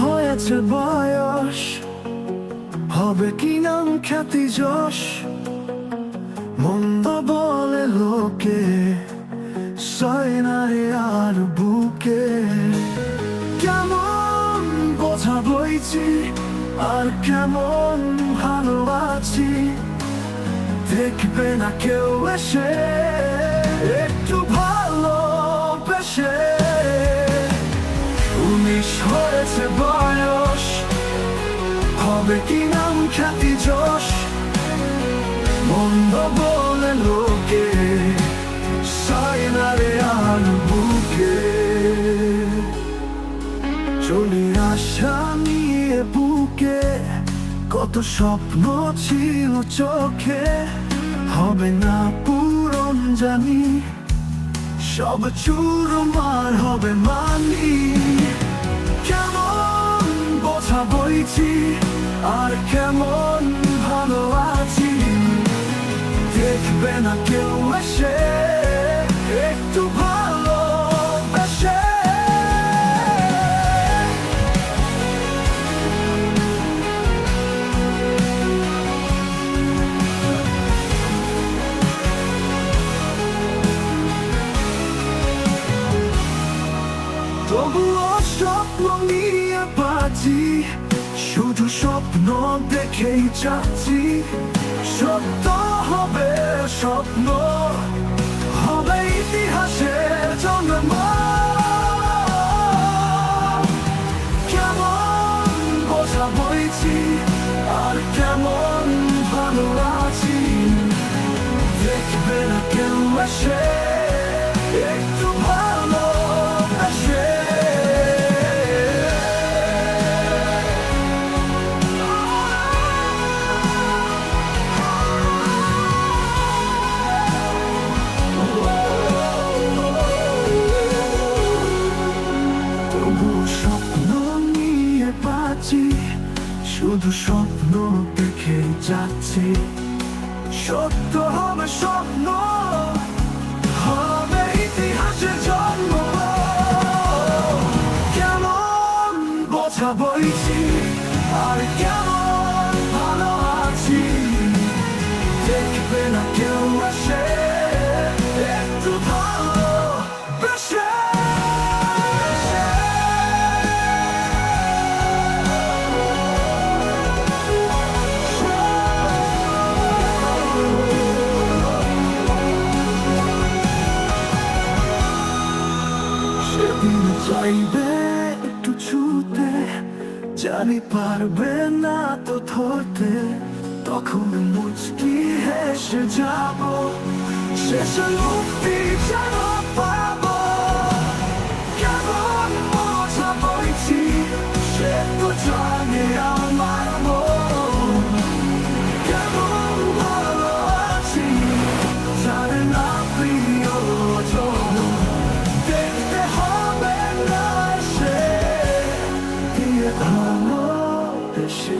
হয়েছে বয়স। হবে কি নাম খ্যাতি যশ? মন্দ বলে লোকে সয় রে আর বুকে। কেমন বোঝা বইছি, আর কেমন ভালো আছি দেখবে না কেউ এসে, একটু ভালো বেশে উনিশ হয়েছে বয়স। হবে কি নাম খ্যাতি যশ। মন্দ বলে লোকে, সাইনারে আর বুকে। চলে আসা নিয়ে বুকে, কত স্বপ্ন ছিল চোখে। হবে না পূরণ জানি, সব চুরমার হবে মানি। বইছি, আর কেমন ভালো আছি? দেখবে না কেউ এসে, একটু ভালো বেশে তবুও স্বপ্ন নিয়ে বাঁচি শুধু স্বপ্ন দেখেই যাচ্ছি সত্য হবে স্বপ্ন হবে ইতিহাসের জন্ম। শুধু স্বপ্ন দেখে যাচ্ছে। সত্য হবে স্বপ্ন, হবে ইতিহাসের জন্ম। কেমন বোঝা বইছি আর কেমন ভালো আছি। দেখবে না কেউ চাইবে একটু ছুতে, জানি পারবে না তো ধরতে। তখন মুচকি হেসে যাব, শেষে মুক্তি যেন পাব। কেমন মজা বইছি সে তো জানে আমার মন। shit.